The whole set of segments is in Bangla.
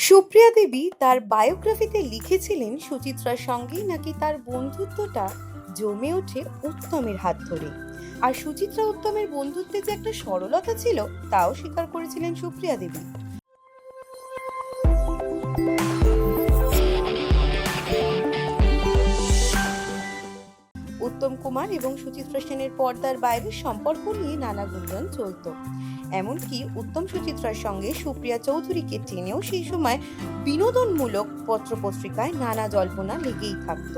সুপ্রিয়া দেবী তার বায়োগ্রাফিতে লিখেছিলেন সুচিত্রার সঙ্গে নাকি তার বন্ধুত্বটা জমে ওঠে উত্তমের হাত ধরে। আর সুচিত্রা উত্তমের বন্ধুত্বে যে একটা সরলতা ছিল, তাও স্বীকার করেছিলেন সুপ্রিয়া দেবী। উত্তম কুমার এবং সুচিত্রা সেনের পর্দার বাইরের সম্পর্ক নিয়ে নানা গুঞ্জন চলত। এমনকি উত্তম সুচিত্রার সঙ্গে সুপ্রিয়া চৌধুরীকে টেনেও সেই সময় বিনোদনমূলক পত্রপত্রিকায় নানা জল্পনা লেগেই থাকত।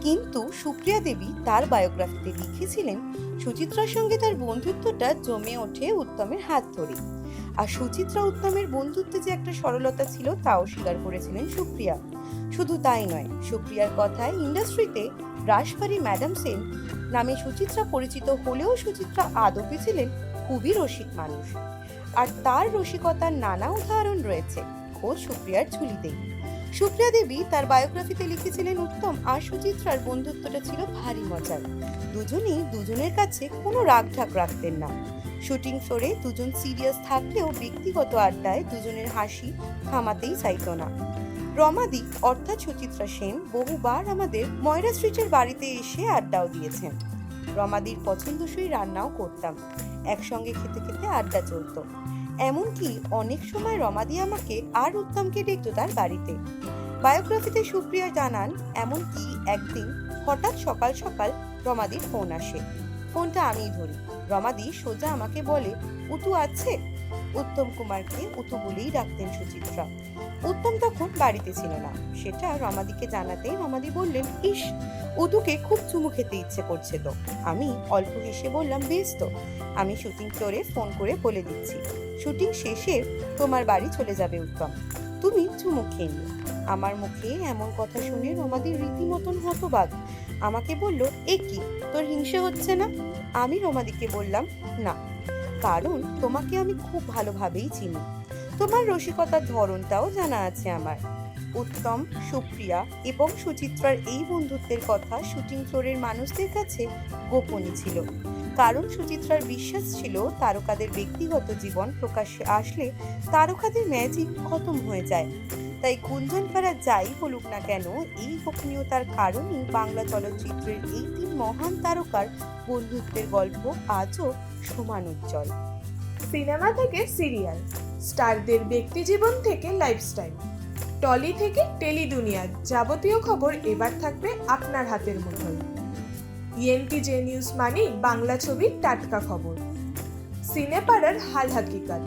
কিন্তু সুপ্রিয়া দেবী তার বায়োগ্রাফিতে লিখেছিলেন সুচিত্রার সঙ্গে তার বন্ধুত্বটা জমে ওঠে উত্তমের হাত ধরে। আর সুচিত্রা উত্তমের বন্ধুত্বে যে একটা সরলতা ছিল, তাও স্বীকার করেছিলেন সুপ্রিয়া। শুধু তাই নয়, সুপ্রিয়ার কথায় ইন্ডাস্ট্রিতে রাসবাড়ি ম্যাডাম সেন নামে সুচিত্রা পরিচিত হলেও সুচিত্রা আদপে ছিলেন খুবই রসিক মানুষ। আর তার রসিকতার নানা উদাহরণ রয়েছে খোঁজ সুপ্রিয়ার ঝুলিতেই সুপ্রিয়া দেবী তার বায়োগ্রাফিতে লিখেছিলেন উত্তম আর সুচিত্রার বন্ধুত্বটা ছিল ভারী মজার। দুজনেই দুজনের কাছে কোনো রাগ ঢাক রাখতেন না। শুটিং ফ্লোরে দুজন সিরিয়াস থাকলেও ব্যক্তিগত আড্ডায় দুজনের হাসি থামাতেই চাইত না। রমাদি অর্থাৎ সুচিত্রা সেন বহুবার আমাদের ময়রা স্ট্রিটের বাড়িতে এসে আড্ডাও দিয়েছেন। রমাদির পছন্দসই রান্নাও করতাম। একসঙ্গে খেতে খেতে আড্ডা চলতো। এমনকি অনেক সময় রমাদি আমাকে আর উত্তমকে দেখতো তার বাড়িতে। বায়োগ্রাফিতে সুপ্রিয়া জানান, এমনকি একদিন হঠাৎ সকাল সকাল রমাদির ফোন আসে। ফোনটা আমিই ধরি। রমাদি সোজা আমাকে বলে, উতু আছে? উত্তম কুমারকে উতু বলেই ডাকতেন সুচিত্রা। উত্তম তখন বাড়িতে ছিল না। সেটা রমাদিকে জানাতেই রমাদি বললেন, ইস উদুকে খুব চুমু খেতে ইচ্ছে করছে তো। আমি অল্প হেসে বললাম, বেশ তো। আমি শুটিং ফ্লোরে ফোন করে বলে দিচ্ছি। শুটিং শেষে তোমার বাড়ি চলে যাবে উত্তম। তুমি চুমু খেয়ে আমার মুখে এমন কথা শুনে রমাদির রীতিমতন হতবাক। আমাকে বলল, এ কি? তোর হিংসে হচ্ছে না? আমি রমাদিকে বললাম, না, কারণ তোমাকে আমি খুব ভালোভাবেই চিনি। তোমার রসিকতার ধরনটাও জানা আছে আমার। উত্তম, সুপ্রিয়া এবং সুচিত্রার এই বন্ধুত্বের কথা শুটিং ফ্লোরের মানুষদের কাছে গোপনই ছিল। কারণ সুচিত্রার বিশ্বাস ছিল, তারকাদের ব্যক্তিগত জীবন প্রকাশ্যে আসলে তারকাদের ম্যাজিক খতম হয়ে যায়। তাই গুঞ্জন করা যাই বলুক না কেন, এই গোপনীয়তার কারণেই বাংলা চলচ্চিত্রের এই তিন মহান তারকার বন্ধুত্বের গল্প আজও সমান উজ্জ্বল সিনেমা থেকে সিরিয়াল, স্টারদের ব্যক্তিজীবন থেকে লাইফস্টাইল, টলি থেকে টেলি দুনিয়ার যাবতীয় খবর এবার থাকবে আপনার হাতের মুঠোয়। ইএনটি জে নিউজ মানেই বাংলা ছবির টাটকা খবর। সিনেপাড়ার হাল হাকিকাত